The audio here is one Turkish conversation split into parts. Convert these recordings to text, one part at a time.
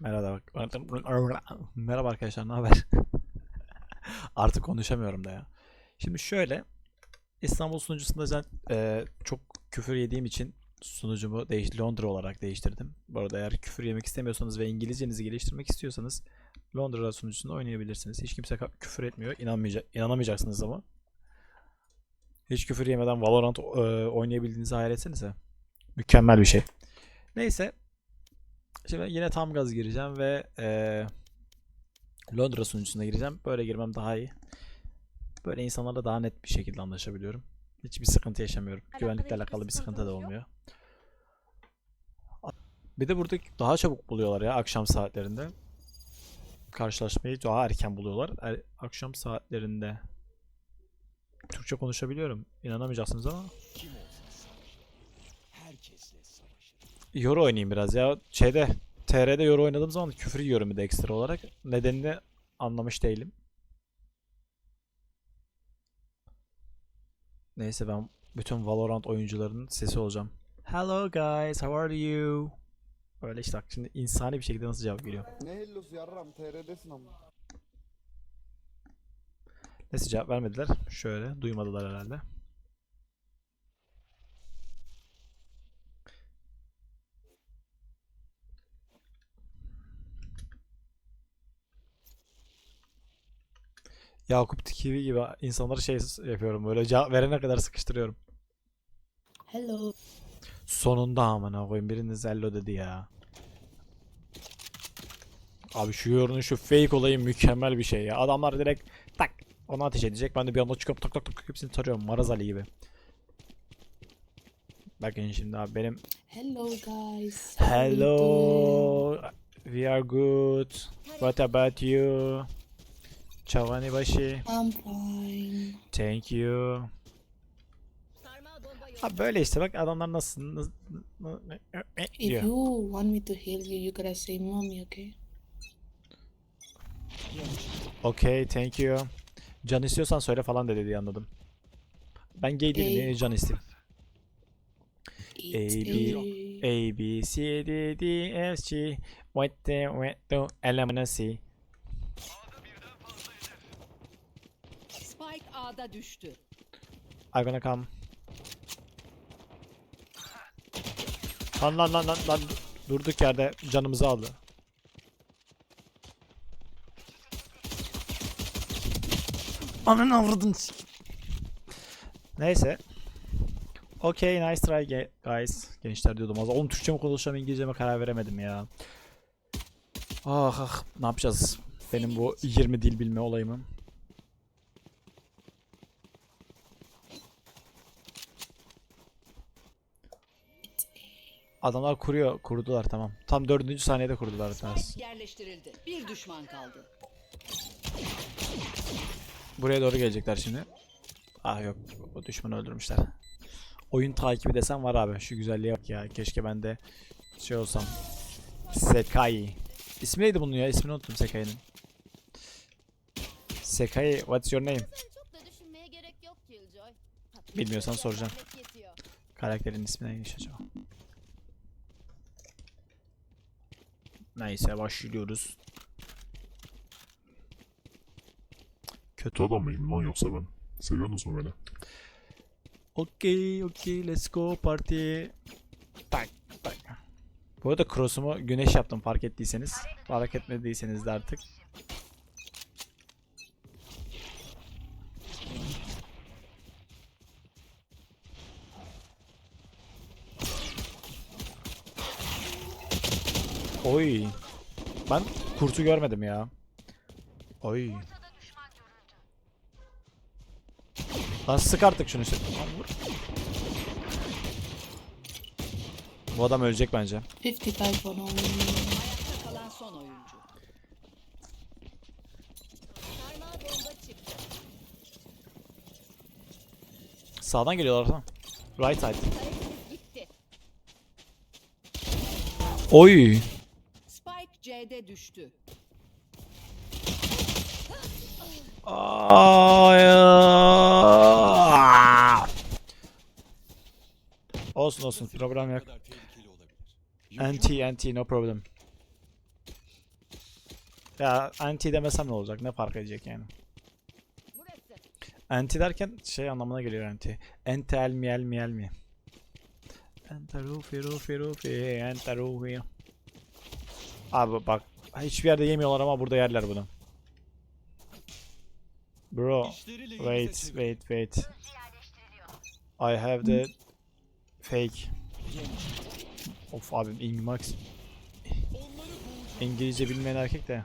Merhaba. Merhaba arkadaşlar, ne haber? Artık konuşamıyorum da ya. Şimdi şöyle, İstanbul sunucusunda zaten e, çok küfür yediğim için sunucumu değiş Londra olarak değiştirdim. Bu arada eğer küfür yemek istemiyorsanız ve İngilizcenizi geliştirmek istiyorsanız Londra sunucusunda oynayabilirsiniz. Hiç kimse küfür etmiyor. İnanmayacak, inanamayacaksınız ama. Hiç küfür yemeden Valorant e, oynayabildiğinizi hayal etsenize. Mükemmel bir şey. Neyse. Şimdi yine tam gaz gireceğim ve eee, Londra sunucusuna gireceğim. Böyle girmem daha iyi. Böyle insanlarla daha net bir şekilde anlaşabiliyorum. Hiçbir sıkıntı yaşamıyorum. Güvenlikle alakalı bir sıkıntı da olmuyor. Bir de burada daha çabuk buluyorlar ya akşam saatlerinde. Karşılaşmayı daha erken buluyorlar. Er- akşam saatlerinde. Türkçe konuşabiliyorum. İnanamayacaksınız ama. Euro oynayayım biraz ya. Şeyde TR'de Euro oynadığım zaman küfür yiyorum bir de ekstra olarak. Nedenini anlamış değilim. Neyse ben bütün Valorant oyuncularının sesi olacağım. Hello guys, how are you? Öyle işte bak şimdi insani bir şekilde nasıl cevap geliyor. Ne hellosu yarram TR'desin ama. Neyse cevap vermediler. Şöyle duymadılar herhalde. Yakup TV gibi insanları şey yapıyorum böyle cevap verene kadar sıkıştırıyorum. Hello. Sonunda amına koyayım biriniz hello dedi ya. Abi şu yorunun şu fake olayı mükemmel bir şey ya. Adamlar direkt tak ona ateş edecek. Ben de bir anda çıkıp tak tak tak hepsini tarıyorum. Maraz Ali gibi. Bakın şimdi abi benim Hello guys. How? Hello. We are good. What about you? Çavani başı. I'm fine. Thank you. Ha böyle işte bak adamlar nasıl, nasıl, If diyor. you want me to heal you, you gotta say mommy, okay? Okay, thank you. Can istiyorsan söyle falan dedi diye anladım. Ben gay değilim, niye can isteyeyim? A, a... A, B, C, D, D, F, G, what the, what the, elemana C. Spike A'da düştü. I'm gonna come. Lan lan lan lan lan durduk yerde canımızı aldı. Ananı avradın. Neyse. Okay, nice try guys. Gençler diyordum az. Oğlum Türkçe mi konuşacağım İngilizce mi karar veremedim ya. Ah ah ne yapacağız? Benim bu 20 dil bilme olayımı. Adamlar kuruyor. Kurdular tamam. Tam dördüncü saniyede kurdular. Biraz. Spike yerleştirildi. Bir düşman kaldı. Buraya doğru gelecekler şimdi. Ah yok. O düşmanı öldürmüşler. Oyun takibi desem var abi. Şu güzelliğe bak ya. Keşke ben de şey olsam. Sekai. İsmi neydi bunun ya? İsmini unuttum Sekai'nin. Sekai, what's your name? Çok da düşünmeye gerek yok Killjoy. Bilmiyorsan soracağım. Karakterin ismi neymiş acaba? Neyse başlıyoruz. Kötü adam mıyım lan yoksa ben? Seviyorsunuz mu beni? Okey, okey, let's go party. Tak, tak. Bu arada cross'umu güneş yaptım fark ettiyseniz. Fark etmediyseniz de artık. Oy. Ben kurtu görmedim ya. Oy. Lan sık artık şunu. sık. Bu adam ölecek bence. 55 on only. Ayakta kalan son oyuncu. Sarmal bomba çıktı. Sağdan geliyorlar lan. Right side. Gitti. Oy. C'de düştü. Ay. Olsun olsun problem yok. Anti anti no problem. Ya anti demesem ne olacak? Ne fark edecek yani? Anti derken şey anlamına geliyor anti. Entel miel miel mi? Ente rufi rufi rufi ente rufi. Abi bak hiçbir yerde yemiyorlar ama burada yerler bunu. Bro, wait, wait, wait. I have the fake. Of abim Ingmax. İngilizce bilmeyen erkek de.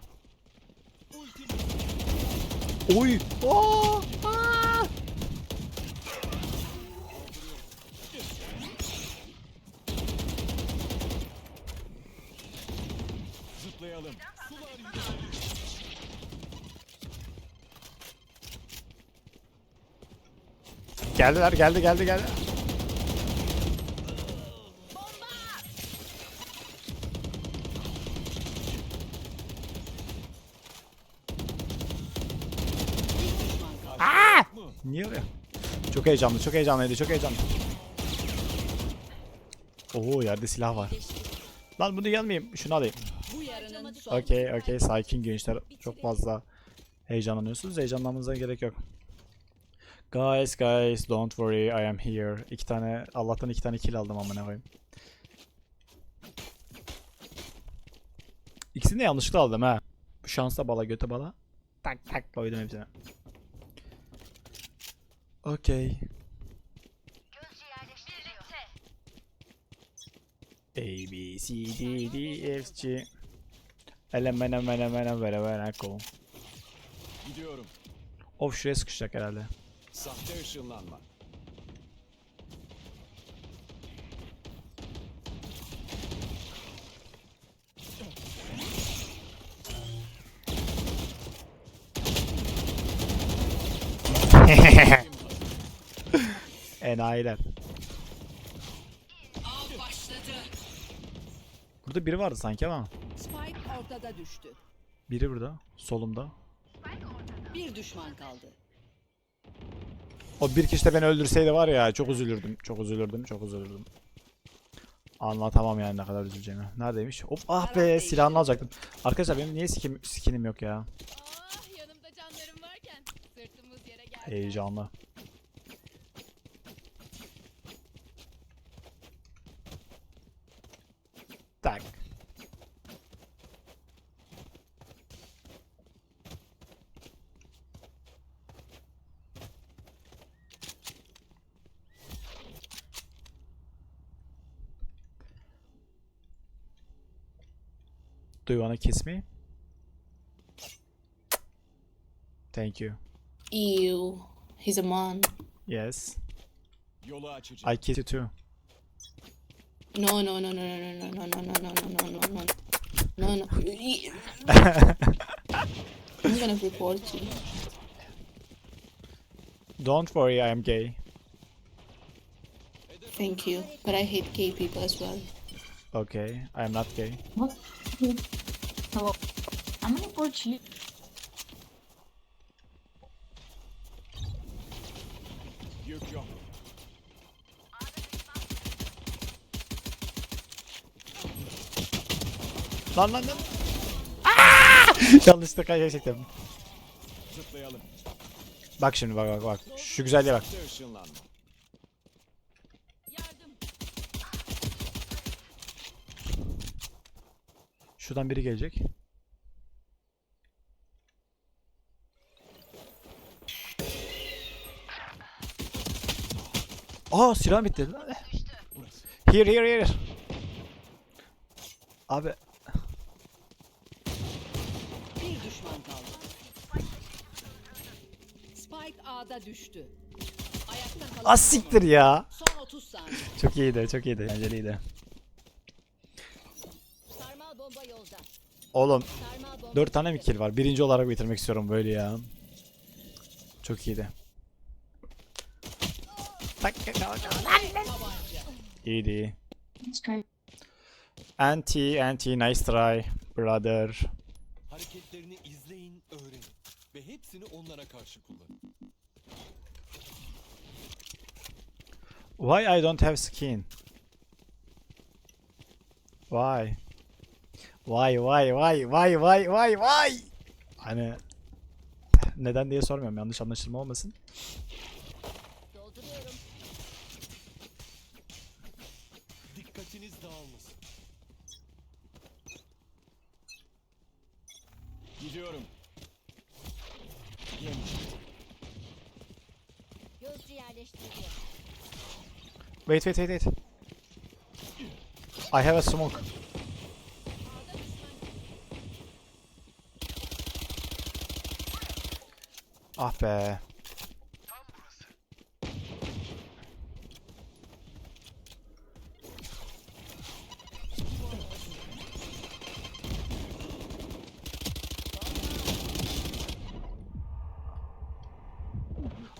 Oy! Aa! Aa! Zıplayalım. Geldiler, geldi, geldi, geldi. Kaldı. Niye öyle? Çok heyecanlı, çok heyecanlıydı, çok heyecanlı. Oo yerde silah var. Lan bunu yanmayayım, şunu alayım. Okey, okey, sakin gençler. Çok fazla heyecanlanıyorsunuz. Heyecanlanmanıza gerek yok. Guys, guys, don't worry, I am here. İki tane, Allah'tan iki tane kill aldım amına koyayım. İkisini de yanlışlıkla aldım ha. Şansa bala göte bala. Tak tak koydum hepsine. Okey. A, B, C, D, D, F, G. Elemene mene mene vere vere ko. Gidiyorum. Of şuraya sıkışacak herhalde. Sahte ışınlanma. Enayiler. Burada biri vardı sanki ama. Spike ortada düştü. Biri burada. Solumda. Bir düşman kaldı. O bir kişi de beni öldürseydi var ya çok üzülürdüm. Çok üzülürdüm. Çok üzülürdüm. Anlatamam yani ne kadar üzüleceğimi. Neredeymiş? Of ah be silahını alacaktım. Arkadaşlar benim niye skin, skinim yok ya? Ah. Heyecanlı. Do you wanna kiss me? Thank you. Ew. He's a man. Yes. Yolu açacağım. I kiss you too. No, no, no, no, no, no, no, no, no, no, no, no, no, no. No, no. I'm gonna report you. Don't worry, I am gay. Thank you. But I hate gay people as well. Okay, I am not gay. What? Hello. I'm gonna report you. Yok. Lan lan lan. Aa! Yanlışlıkla çektim. Zıplayalım. Bak şimdi bak bak bak. Şu güzelliğe bak. Şuradan biri gelecek. Aa silah bitti. Here here here. Abi Bir düşman kaldı. Spike A'da düştü. Ayakta kalan az son siktir oyuncu. ya. Son 30 saniye. Çok iyiydi çok iyiydi. Eğlenceliydi. Sarmal Oğlum Sarmal bomba 4 tane mi kill var? Birinci olarak bitirmek istiyorum böyle ya. Çok iyiydi. İyiydi. Anti anti nice try brother. Hareketlerini izleyin, öğrenin. Ve hepsini onlara karşı kullanın. Why I don't have skin? Why? Vay vay vay vay vay vay vay. Hani neden diye sormuyorum yanlış anlaşılma olmasın. Dolduruyorum. Dikkatiniz dağılmasın. Gidiyorum. Yemiş. Gözcü yerleştiriliyor. Wait wait wait wait. I have a smoke. Ah be.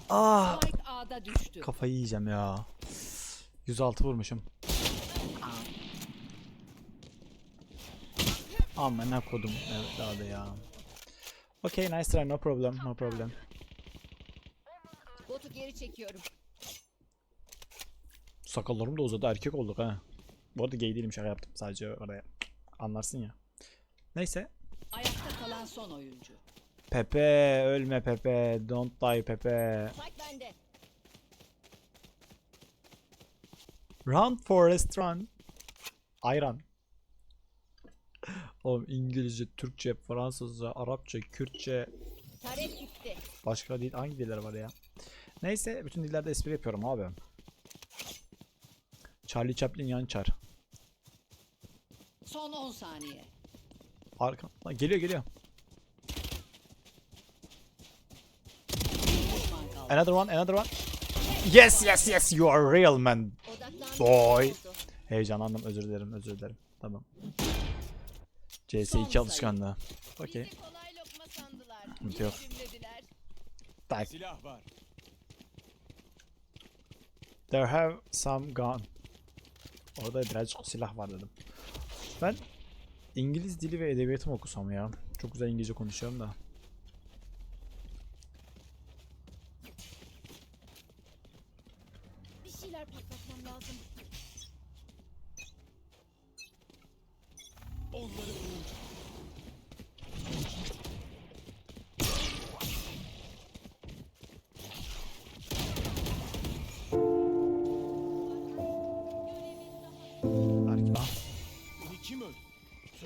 Ah. Kafayı yiyeceğim ya. 106 vurmuşum. Amına kodum evladı ya. Okay, nice try, no problem, no problem. Geri çekiyorum. Sakallarım da uzadı, erkek olduk ha. Bu arada gay değilim, şaka yaptım sadece oraya. Anlarsın ya. Neyse. Ayakta kalan son oyuncu. Pepe, ölme Pepe, don't die Pepe. Run Forest run. Ayran. Oğlum İngilizce, Türkçe, Fransızca, Arapça, Kürtçe. Başka dil hangi diller var ya? Neyse bütün dillerde espri yapıyorum abi. Charlie Chaplin yan çar. Son 10 saniye. Arka Lan geliyor geliyor. Another one, another one. Yes, yes, yes, you are real man. Boy. Heyecanlandım, özür dilerim, özür dilerim. Tamam. Son CS2 sayı. alışkanlığı. Okey. Yok. Tak. Silah var. There have some gun. Orada birazcık silah var dedim. Ben İngiliz dili ve edebiyatı mı okusam ya? Çok güzel İngilizce konuşuyorum da.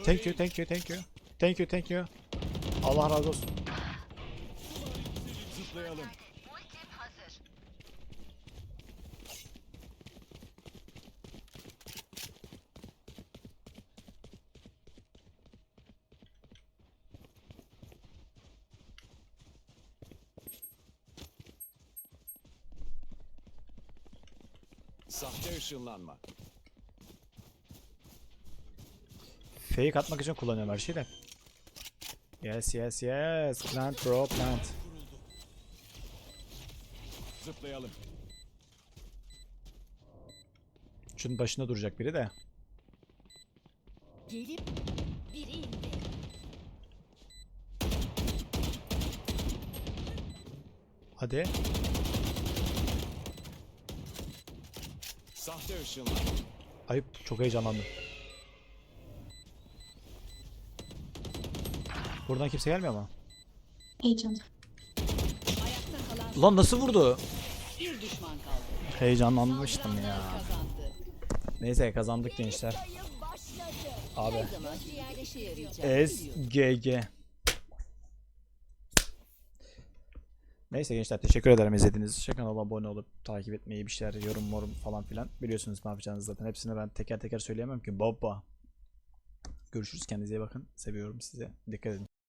Thank you, thank you, thank you. Thank you, thank you. Allah razı olsun. Zıplayalım. Sahte ışınlanma. Fake atmak için kullanıyorum her şeyi de. Yes, yes, yes. Plant bro, plant. Zıplayalım. Şunun başında duracak biri de. Gelip biri indi. Hadi. Sahte ışınlanma. Ayıp, çok heyecanlandım. Buradan kimse gelmiyor. Ayakta kalan Lan nasıl vurdu? bir düşman kaldı. Heyecanlanmıştım ya. Neyse kazandık gençler. Abi. SGG. Neyse gençler teşekkür ederim izlediğiniz için. Kanala abone olup takip etmeyi bir şeyler yorum morum falan filan biliyorsunuz ne yapacağınızı zaten. Hepsini ben teker teker söyleyemem ki baba. Görüşürüz kendinize iyi bakın. Seviyorum sizi. Dikkat edin.